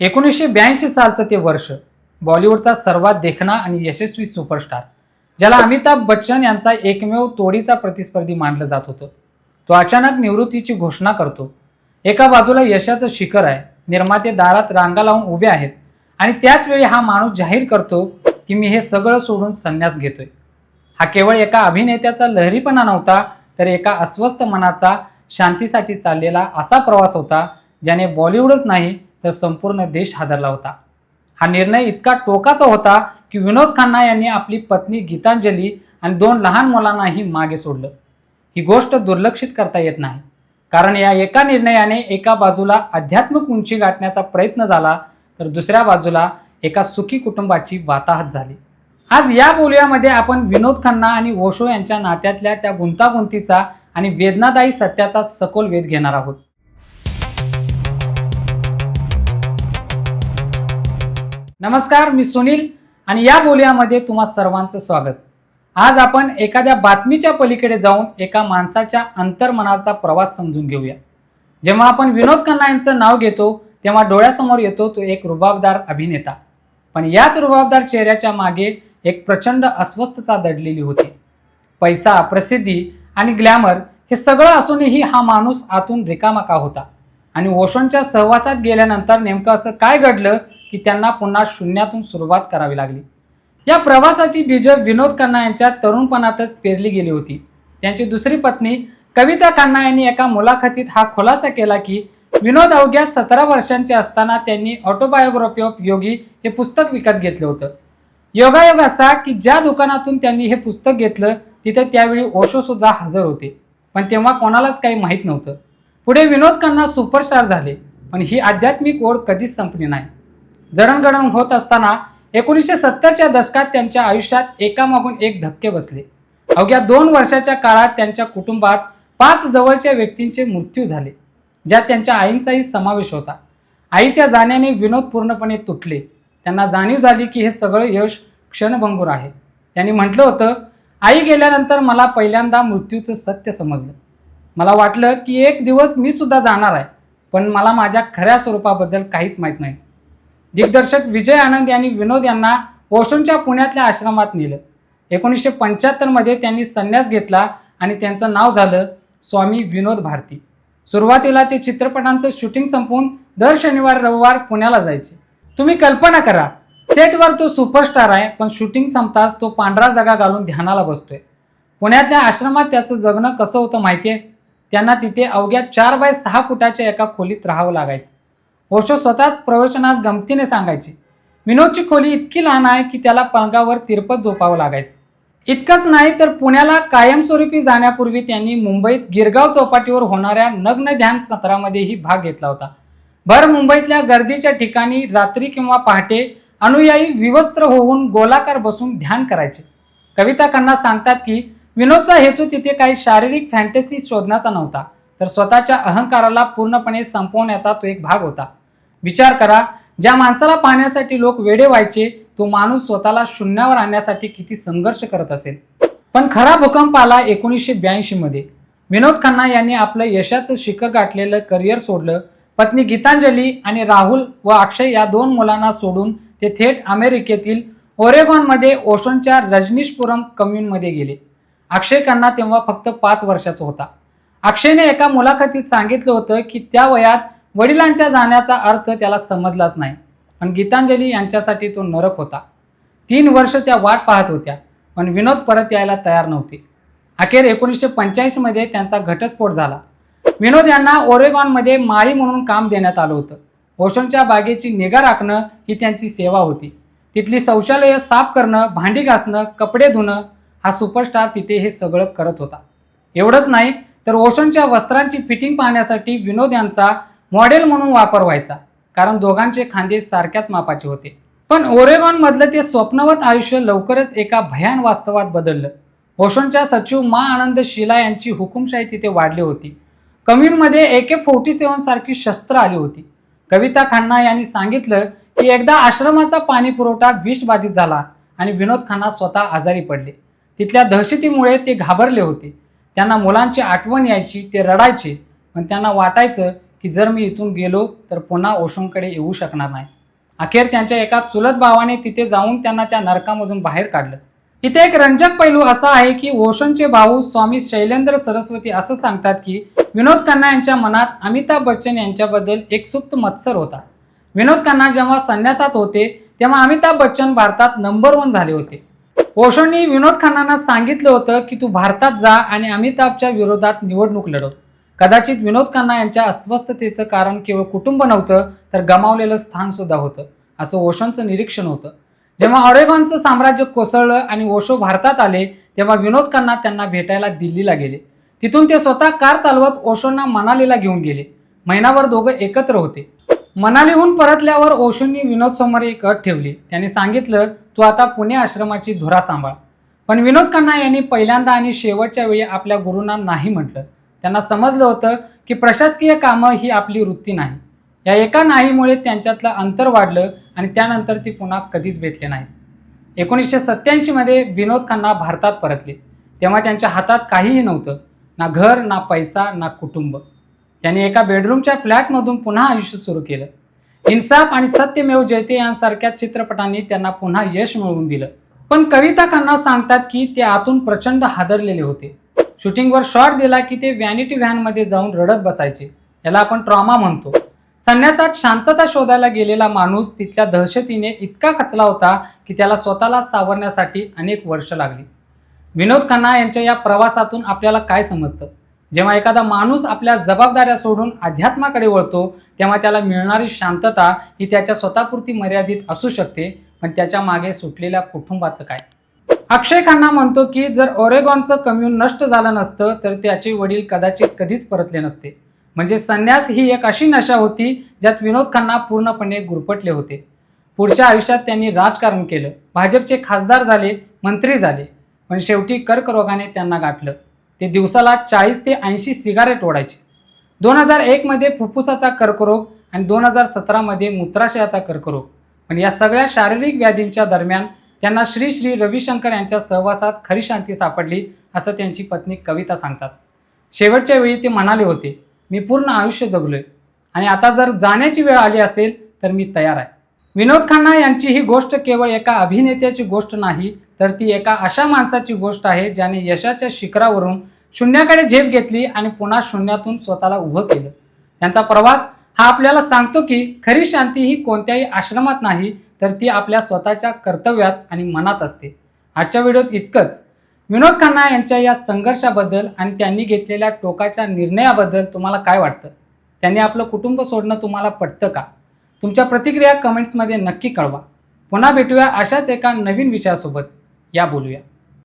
एकोणीसशे ब्याऐंशी सालचं ते वर्ष बॉलिवूडचा सर्वात देखणा आणि यशस्वी सुपरस्टार ज्याला अमिताभ बच्चन यांचा एकमेव तोडीचा प्रतिस्पर्धी मानलं जात होतं. तो अचानक निवृत्तीची घोषणा करतो. एका बाजूला यशाचं शिखर आहे निर्माते दारात रांगा लावून उभे आहेत आणि त्याच वेळी हा माणूस जाहीर करतो की मी हे सगळं सोडून संन्यास घेतोय. हा केवळ एका अभिनेत्याचा लहरीपणा नव्हता तर एका अस्वस्थ मनाचा शांतीसाठी चाललेला असा प्रवास होता ज्याने बॉलिवूडच नाही तर संपूर्ण देश हादरला होता. हा निर्णय इतका टोकाचा होता की विनोद खन्ना यांनी आपली पत्नी गीतांजली आणि दोन लहान मुलांनाही मागे सोडलं. ही गोष्ट दुर्लक्षित करता येत नाही. कारण या एका निर्णयाने एका बाजूला आध्यात्मिक उंची गाठण्याचा प्रयत्न झाला तर दुसऱ्या बाजूला एका सुखी कुटुंबाची वाताहत झाली. आज या बोलूयामध्ये आपण विनोद खन्ना आणि ओशो यांच्या नात्यातल्या त्या गुंतागुंतीचा आणि वेदनादायी सत्याचा सखोल वेध घेणार आहोत. नमस्कार मी सुनील आणि या बोलियामध्ये तुम्हा सर्वांचं स्वागत. आज आपण एखाद्या बातमीच्या पलीकडे जाऊन एका माणसाच्या अंतर्मनाचा प्रवास समजून घेऊया. जेव्हा आपण विनोद खन्ना यांचं नाव घेतो तेव्हा डोळ्यासमोर येतो तो एक रुबाबदार अभिनेता. पण याच रुबाबदार चेहऱ्याच्या मागे एक प्रचंड अस्वस्थता दडलेली होती. पैसा प्रसिद्धी आणि ग्लॅमर हे सगळं असूनही हा माणूस आतून रिकामा का होता. आणि ओशोंच्या सहवासात गेल्यानंतर नेमकं असं काय घडलं की त्यांना पुन्हा शून्यातून सुरुवात करावी लागली. या प्रवासाची बीज विनोद खन्ना यांच्या तरुणपणातच पेरली गेली होती. त्यांची दुसरी पत्नी कविता खन्ना यांनी एका मुलाखतीत हा खुलासा केला की विनोद अवघ्या सतरा वर्षांचे असताना त्यांनी ऑटोबायोग्राफी ऑफ योगी हे पुस्तक विकत घेतलं होतं. योगायोग असा की ज्या दुकानातून त्यांनी हे पुस्तक घेतलं तिथे त्यावेळी ओशो सुद्धा हजर होते. पण तेव्हा कोणालाच काही माहीत नव्हतं. पुढे विनोद खन्ना सुपरस्टार झाले पण ही आध्यात्मिक ओढ कधीच संपली नाही. जडणघडण होत असताना एकोणीसशे सत्तरच्या दशकात त्यांच्या आयुष्यात एकामागून एक धक्के बसले. अवघ्या दोन वर्षाच्या काळात त्यांच्या कुटुंबात पाच जवळच्या व्यक्तींचे मृत्यू झाले ज्यात त्यांच्या आईंचाही समावेश होता. आईच्या जाण्याने विनोद पूर्णपणे तुटले. त्यांना जाणीव झाली की हे सगळं यश क्षणभंगूर आहे. त्यांनी म्हटलं होतं आई गेल्यानंतर मला पहिल्यांदा मृत्यूचं सत्य समजलं. मला वाटलं की एक दिवस मी सुद्धा जाणार आहे पण मला माझ्या खऱ्या स्वरूपाबद्दल काहीच माहीत नाही. दिग्दर्शक विजय आनंद यांनी विनोद यांना ओशोंच्या पुण्यातल्या आश्रमात नेलं. एकोणीसशे पंच्याहत्तरमध्ये त्यांनी संन्यास घेतला आणि त्यांचं नाव झालं स्वामी विनोद भारती. सुरुवातीला ते चित्रपटांचं शूटिंग संपवून दर शनिवार रविवार पुण्याला जायचे. तुम्ही कल्पना करा सेटवर तो सुपरस्टार आहे पण शूटिंग संपताच तो पांढरा जागा घालून ध्यानाला बसतोय. पुण्यातल्या आश्रमात त्याचं जगणं कसं होतं माहिती आहे त्यांना तिथे अवघ्या चार बाय सहा फुटाच्या एका खोलीत राहावं लागायचं. ओशो स्वतःच प्रवचनात गमतीने सांगायचे. विनोदची खोली इतकी लहान आहे की त्याला पलंगावर तिरपत झोपावं लागायचं. इतकंच नाही तर पुण्याला कायमस्वरूपी जाण्यापूर्वी त्यांनी मुंबईत गिरगाव चौपाटीवर होणाऱ्या नग्न ध्यान सत्रामध्येही भाग घेतला होता. भर मुंबईतल्या गर्दीच्या ठिकाणी रात्री किंवा पहाटे अनुयायी विवस्त्र होऊन गोलाकार बसून ध्यान करायचे. कविता खन्ना सांगतात की विनोदचा हेतू तिथे काही शारीरिक फॅन्टसी शोधण्याचा नव्हता तर स्वतःच्या अहंकाराला पूर्णपणे संपवण्याचा तो एक भाग होता. विचार करा ज्या माणसाला पाहण्यासाठी लोक वेडे व्हायचे तो माणूस स्वतःला शून्यावर आणण्यासाठी किती संघर्ष करत असेल. पण खरा भूकंप आला एकोणीसशे ब्याऐंशी मध्ये. विनोद खन्ना यांनी आपलं यशाचं शिखर गाठलेलं करिअर सोडलं. पत्नी गीतांजली आणि राहुल व अक्षय या दोन मुलांना सोडून ते थेट अमेरिकेतील ओरेगॉनमध्ये ओशोनच्या रजनीशपुरम कम्युनमध्ये गेले. अक्षय खन्ना तेव्हा फक्त पाच वर्षाचा होता. अक्षयने एका मुलाखतीत सांगितलं होतं की त्या वयात वडिलांच्या जाण्याचा अर्थ त्याला समजलाच नाही. पण गीतांजली यांच्यासाठी तो नरक होता. तीन वर्ष त्या वाट पाहत होत्या पण विनोद परत यायला तयार नव्हते. अखेर एकोणीसशे पंच्याऐंशीमध्ये त्यांचा घटस्फोट झाला. विनोद यांना ओरेगॉनमध्ये माळी म्हणून काम देण्यात आलं होतं. ओशोनच्या बागेची निगा राखणं ही त्यांची सेवा होती. तिथली शौचालयं साफ करणं भांडी घासणं कपडे धुणं हा सुपरस्टार तिथे हे सगळं करत होता. एवढंच नाही तर ओशोनच्या वस्त्रांची फिटिंग पाहण्यासाठी विनोद यांचा मॉडेल म्हणून वापर व्हायचा कारण दोघांचे खांदे सारख्याच मापाचे होते. पण ओरेगॉनमधलं ते स्वप्नवत आयुष्य लवकरच एका भयान वास्तवात बदललं. ओशोनच्या सचिव मा आनंद शिला यांची हुकुमशाही तिथे वाढली होती. कम्युनमध्ये ए के फोर्टी सेवन सारखी शस्त्र आली होती. कविता खन्ना यांनी सांगितलं की एकदा आश्रमाचा पाणी पुरवठा विषबाधित झाला आणि विनोद खन्ना स्वतः आजारी पडले. तिथल्या दहशतीमुळे ते घाबरले होते. त्यांना मुलांची आठवण यायची ते रडायचे पण त्यांना वाटायचं की जर मी इथून गेलो तर पुन्हा ओशोंकडे येऊ शकणार नाही. अखेर त्यांच्या एका चुलत भावाने तिथे जाऊन त्यांना त्या नरकामधून बाहेर काढलं. इथे एक रंजक पैलू असा आहे की ओशोंचे भाऊ स्वामी शैलेंद्र सरस्वती असं सांगतात की विनोद खन्ना यांच्या मनात अमिताभ बच्चन यांच्याबद्दल एक सुप्त मत्सर होता. विनोद खन्ना जेव्हा संन्यासात होते तेव्हा अमिताभ बच्चन भारतात नंबर वन झाले होते. ओशोंनी विनोद खन्नांना सांगितलं होतं की तू भारतात जा आणि अमिताभच्या विरोधात निवडणूक लढव. कदाचित विनोद खन्ना यांच्या अस्वस्थतेचं कारण केवळ कुटुंब नव्हतं तर गमावलेलं स्थान सुद्धा होतं. असं ओशोंचं निरीक्षण होतं. जेव्हा ऑरेगॉनचं साम्राज्य कोसळलं आणि ओशो भारतात आले तेव्हा विनोद खन्ना त्यांना भेटायला दिल्लीला गेले. तिथून ते स्वतः कार चालवत ओशोंना मनालीला घेऊन गेले. महिनाभर दोघं एकत्र होते. मनालीहून परतल्यावर ओशोंनी विनोद समोर एक अट ठेवली. त्यांनी सांगितलं तू आता पुणे आश्रमाची धुरा सांभाळ. पण विनोद खन्ना यांनी पहिल्यांदा आणि शेवटच्या वेळी आपल्या गुरूंना नाही म्हटलं. त्यांना समजलं होतं की प्रशासकीय कामं ही आपली वृत्ती नाही. या एका नाहीमुळे त्यांच्यातलं अंतर वाढलं आणि त्यानंतर ती पुन्हा कधीच भेटले नाही. एकोणीसशे सत्त्याऐंशीमध्ये विनोद खन्ना भारतात परतले. तेव्हा त्यांच्या हातात काहीही नव्हतं. ना घर ना पैसा ना कुटुंब. त्यांनी एका बेडरूमच्या फ्लॅटमधून पुन्हा आयुष्य सुरू केलं. इन्साफ आणि सत्यमेव जयते यांसारख्या चित्रपटांनी त्यांना पुन्हा यश मिळवून दिलं. पण कविता खन्ना सांगतात की ते आतून प्रचंड हादरलेले होते. शूटिंगवर शॉट दिला की ते व्हॅनिटी व्हॅनमध्ये जाऊन रडत बसायचे. याला आपण ट्रॉमा म्हणतो. संन्यासात शांतता शोधायला गेलेला माणूस तिथल्या दहशतीने इतका खचला होता की त्याला स्वतःला सावरण्यासाठी अनेक वर्ष लागली. विनोद खन्ना यांच्या या प्रवासातून आपल्याला काय समजतं? जेव्हा एखादा माणूस आपल्या जबाबदाऱ्या सोडून अध्यात्माकडे वळतो तेव्हा त्याला मिळणारी शांतता ही त्याच्या स्वतःपुरती मर्यादित असू शकते पण त्याच्यामागे सुटलेल्या कुटुंबाचं काय? अक्षय खन्ना म्हणतो की जर ओरेगॉनचं कम्युन नष्ट झालं नसतं तर त्याचे वडील कदाचित कधीच परतले नसते. म्हणजे संन्यास ही एक अशी नशा होती ज्यात विनोद खन्ना पूर्णपणे गुरफटले होते. पुढच्या आयुष्यात त्यांनी राजकारण केलं. भाजपचे खासदार झाले मंत्री झाले पण शेवटी कर्करोगाने त्यांना गाठलं. ते दिवसाला चाळीस ते ऐंशी सिगारेट ओढायचे. दोन हजार एकमध्ये फुफ्फुसाचा कर्करोग आणि दोन हजार सतरामध्ये मूत्राशयाचा कर्करोग. पण या सगळ्या शारीरिक व्याधींच्या दरम्यान त्यांना श्री श्री रविशंकर यांच्या सहवासात खरी शांती सापडली असं त्यांची पत्नी कविता सांगतात. शेवटच्या वेळी ते म्हणाले होते मी पूर्ण आयुष्य जगलोय आणि आता जर जाण्याची वेळ आली असेल तर मी तयार आहे. विनोद खन्ना यांची ही गोष्ट केवळ एका अभिनेत्याची गोष्ट नाही तर ती एका अशा माणसाची गोष्ट आहे ज्याने यशाच्या शिखरावरून शून्याकडे झेप घेतली आणि पुन्हा शून्यातून स्वतःला उभं केलं. त्यांचा प्रवास हा आपल्याला सांगतो की खरी शांती ही कोणत्याही आश्रमात नाही तर ती आपल्या स्वतःच्या कर्तव्यात आणि मनात असते. आजच्या व्हिडिओत इतकंच. विनोद खन्ना यांच्या या संघर्षाबद्दल आणि त्यांनी घेतलेल्या टोकाच्या निर्णयाबद्दल तुम्हाला काय वाटतं? त्यांनी आपलं कुटुंब सोडणं तुम्हाला पटतं का? तुमच्या प्रतिक्रिया कमेंट्समध्ये नक्की कळवा. पुन्हा भेटूया अशाच एका नवीन विषयासोबत. या बोलूया.